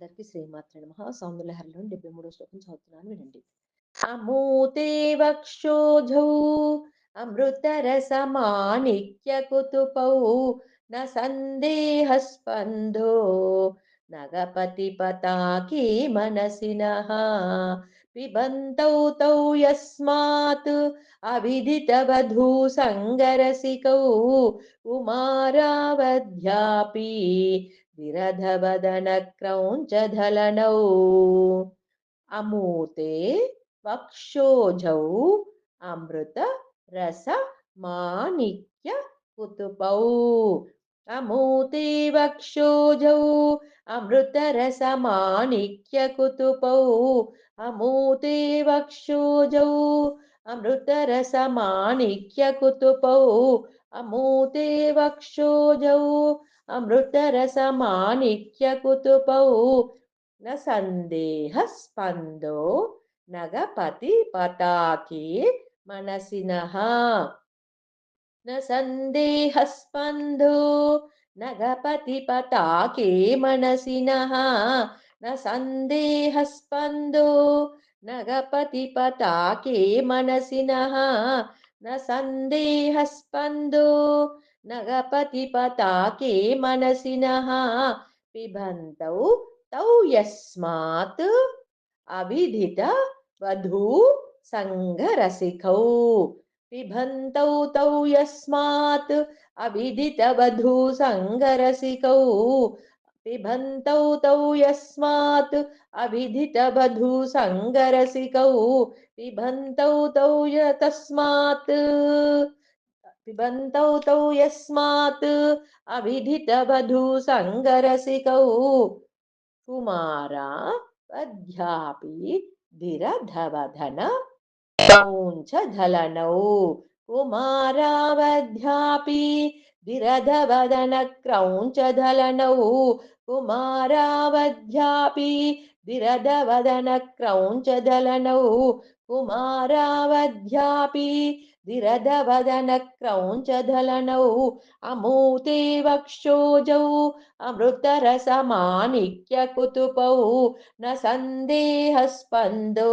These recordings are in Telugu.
అందరికీ శ్రీమాత్ర నమ. సౌందర్యహరిలో డెబ్బై మూడో శ్లోకం చదువుతున్నాను వినండి. అమూతే వక్షోజౌ అమృతరసమాణిక్య కుతుపౌ న సందేహస్పందో నగపతి పతాకి మనసినః పిబంతౌ తౌ యస్మాత్ అవిదితవధూ సంగరసికౌ కుమారావధ్యాపి విరధవదనక్రౌంచధలనౌ అమూతే వక్షోజౌ అమృత రస మాణిక్య కుతుపౌ అమూతే వక్షోజౌ అమృత రస మాణిక్య కుతుపౌ అమూతే వక్షోజౌ అమృత న సందేహ స్పందో నగపతి పతాకే మనసినః. న సందేహ స్పందో నగపతి పతాకే మనసినః. న సందేహ స్పందో నగపతి పతాకే మనసినః. న సందేహ స్పందో నగపతి పతాకే మనసినః పిబంతౌ తౌ యస్మాత్ అవిదిత వధూ సంగరసికౌ పిబంతౌ తౌ యస్మాత్ అవిదిత వధూ సంగరసికౌ పిబంతౌ తౌ యస్మాత్ అవిదిత వధూ సంగరసికౌ పిబంతౌ తౌ తస్మాత్ పిబంతౌ తౌ యస్మాత్ అవిదిత వధూ సంగరసికౌ కుమారా వధ్యాపి ధిరధవధన క్రౌంచధలనౌ కుమారావధ్యాపి ధిరధవదన క్రౌంచధలనౌ కుమారావధ్యాపి ధిరధవదన క్రౌంచధలనౌ కుమారావధ్యాపి ధిరధవదన క్రౌంచధలనౌ అమూతే వక్షోజౌ అమృతరసమాణిక్య కుతుపౌ న సందేహ స్పందో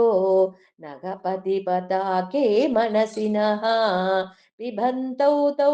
నగపతి పతాకే మనసినః పిబంతౌ తౌ